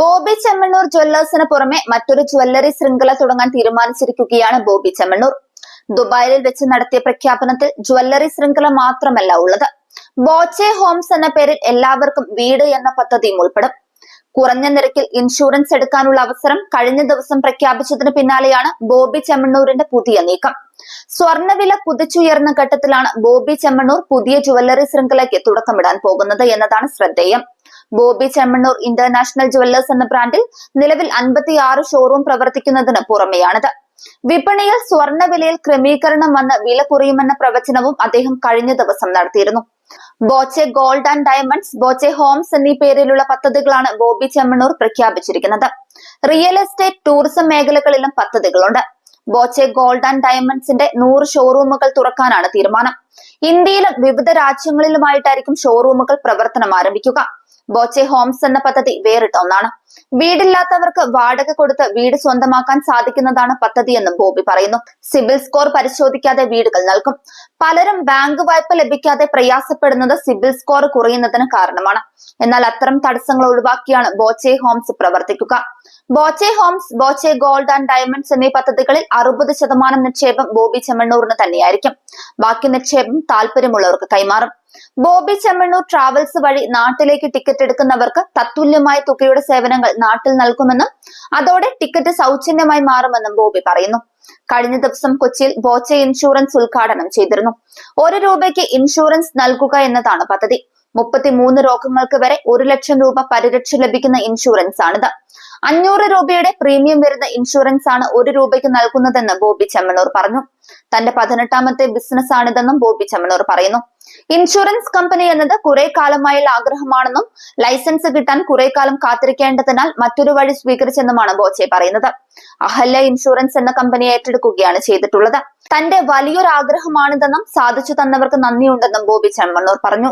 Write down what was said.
ബോബി ചെമ്മണ്ണൂർ ജ്വല്ലേഴ്സിന് പുറമെ മറ്റൊരു ജ്വല്ലറി ശൃംഖല തുടങ്ങാൻ തീരുമാനിച്ചിരിക്കുകയാണ് ബോബി ചെമ്മണ്ണൂർ. ദുബായിൽ വെച്ച് നടത്തിയ പ്രഖ്യാപനത്തിൽ ജ്വല്ലറി ശൃംഖല മാത്രമല്ല ഉള്ളത്. ബോച്ചെ ഹോംസ് എന്ന പേരിൽ എല്ലാവർക്കും വീട് എന്ന പദ്ധതിയും ഉൾപ്പെടും. കുറഞ്ഞ നിരക്കിൽ ഇൻഷുറൻസ് എടുക്കാനുള്ള അവസരം കഴിഞ്ഞ ദിവസം പ്രഖ്യാപിച്ചതിന് പിന്നാലെയാണ് ബോബി ചെമ്മണ്ണൂരിന്റെ പുതിയ നീക്കം. സ്വർണവില കുതിച്ചുയർന്ന ഘട്ടത്തിലാണ് ബോബി ചെമ്മണ്ണൂർ പുതിയ ജുവല്ലറി ശൃംഖലയ്ക്ക് തുടക്കമിടാൻ പോകുന്നത് എന്നതാണ് ശ്രദ്ധേയം. ബോബി ചെമ്മണ്ണൂർ ഇന്റർനാഷണൽ ജുവല്ലേഴ്സ് എന്ന ബ്രാൻഡിൽ നിലവിൽ അൻപത്തിയാറ് ഷോറൂം പ്രവർത്തിക്കുന്നതിന് പുറമെയാണിത്. വിപണിയിൽ സ്വർണവിലയിൽ ക്രമീകരണം വന്ന് വില കുറയുമെന്ന പ്രവചനവും അദ്ദേഹം കഴിഞ്ഞ ദിവസം നടത്തിയിരുന്നു. Boche Gold and Diamonds Boche Homes എന്നീ പേരിലുള്ള പദ്ധതികളാണ് ബോബി ചെമ്മണ്ണൂർ പ്രഖ്യാപിച്ചിരിക്കുന്നത്. റിയൽ എസ്റ്റേറ്റ് ടൂറിസം മേഖലകളിലും പദ്ധതികളുണ്ട്. ബോച്ചെ ഗോൾഡ് ആൻഡ് ഡയമണ്ട്സിന്റെ നൂറ് ഷോറൂമുകൾ തുറക്കാനാണ് തീരുമാനം. ഇന്ത്യയിലും വിവിധ രാജ്യങ്ങളിലുമായിട്ടായിരിക്കും ഷോറൂമുകൾ പ്രവർത്തനം ആരംഭിക്കുക. ബോച്ചെ ഹോംസ് എന്ന പദ്ധതി വേറിട്ട ഒന്നാണ്. വീടില്ലാത്തവർക്ക് വാടക കൊടുത്ത് വീട് സ്വന്തമാക്കാൻ സാധിക്കുന്നതാണ് പദ്ധതി എന്നും ബോബി പറയുന്നു. സിബിൽ സ്കോർ പരിശോധിക്കാതെ വീടുകൾ നൽകും. പലരും ബാങ്ക് വായ്പ ലഭിക്കാതെ പ്രയാസപ്പെടുന്നത് സിബിൽ സ്കോർ കുറയുന്നതിന് കാരണമാണ്. എന്നാൽ അത്തരം തടസ്സങ്ങൾ ഒഴിവാക്കിയാണ് ബോച്ചെ ഹോംസ് പ്രവർത്തിക്കുക. Boche Homes Boche Gold and Diamonds എന്നീ പദ്ധതികളിൽ അറുപത് ശതമാനം നിക്ഷേപം ബോബി ചെമ്മണ്ണൂറിന് തന്നെയായിരിക്കും. ബാക്കി നിക്ഷേപം താല്പര്യമുള്ളവർക്ക് കൈമാറും. ബോബി ചെമ്മണ്ണൂർ ട്രാവൽസ് വഴി നാട്ടിലേക്ക് ടിക്കറ്റ് എടുക്കുന്നവർക്ക് തത്തുല്യമായ തുകയുടെ സേവനങ്ങൾ നാട്ടിൽ നൽകുമെന്നും അതോടെ ടിക്കറ്റ് സൗജന്യമായി മാറുമെന്നും ബോബി പറയുന്നു. കഴിഞ്ഞ ദിവസം കൊച്ചിയിൽ ബോച്ച ഇൻഷുറൻസ് ഉദ്ഘാടനം ചെയ്തിരുന്നു. ഒരു രൂപയ്ക്ക് ഇൻഷുറൻസ് നൽകുക എന്നതാണ് പദ്ധതി. മുപ്പത്തിമൂന്ന് രോഗങ്ങൾക്ക് വരെ ഒരു ലക്ഷം രൂപ പരിരക്ഷ ലഭിക്കുന്ന ഇൻഷുറൻസ് ആണിത്. അഞ്ഞൂറ് രൂപയുടെ പ്രീമിയം വരുന്ന ഇൻഷുറൻസ് ആണ് ഒരു രൂപയ്ക്ക് നൽകുന്നതെന്ന് ബോബി ചെമ്മണൂർ പറഞ്ഞു. തന്റെ പതിനെട്ടാമത്തെ ബിസിനസ് ആണിതെന്നും ബോബി ചെമ്മണൂർ പറയുന്നു. ഇൻഷുറൻസ് കമ്പനി എന്നത് കുറെ കാലമായുള്ള ആഗ്രഹമാണെന്നും ലൈസൻസ് കിട്ടാൻ കുറെ കാലം കാത്തിരിക്കേണ്ടതിനാൽ മറ്റൊരു വഴി സ്വീകരിച്ചെന്നുമാണ് ബോച്ചെ പറയുന്നത്. അഹല്യ ഇൻഷുറൻസ് എന്ന കമ്പനി ഏറ്റെടുക്കുകയാണ് ചെയ്തിട്ടുള്ളത്. തന്റെ വലിയൊരു ആഗ്രഹമാണിതെന്നും സാധിച്ചു തന്നവർക്ക് നന്ദിയുണ്ടെന്നും ബോബി ചെമ്മണ്ണൂർ പറഞ്ഞു.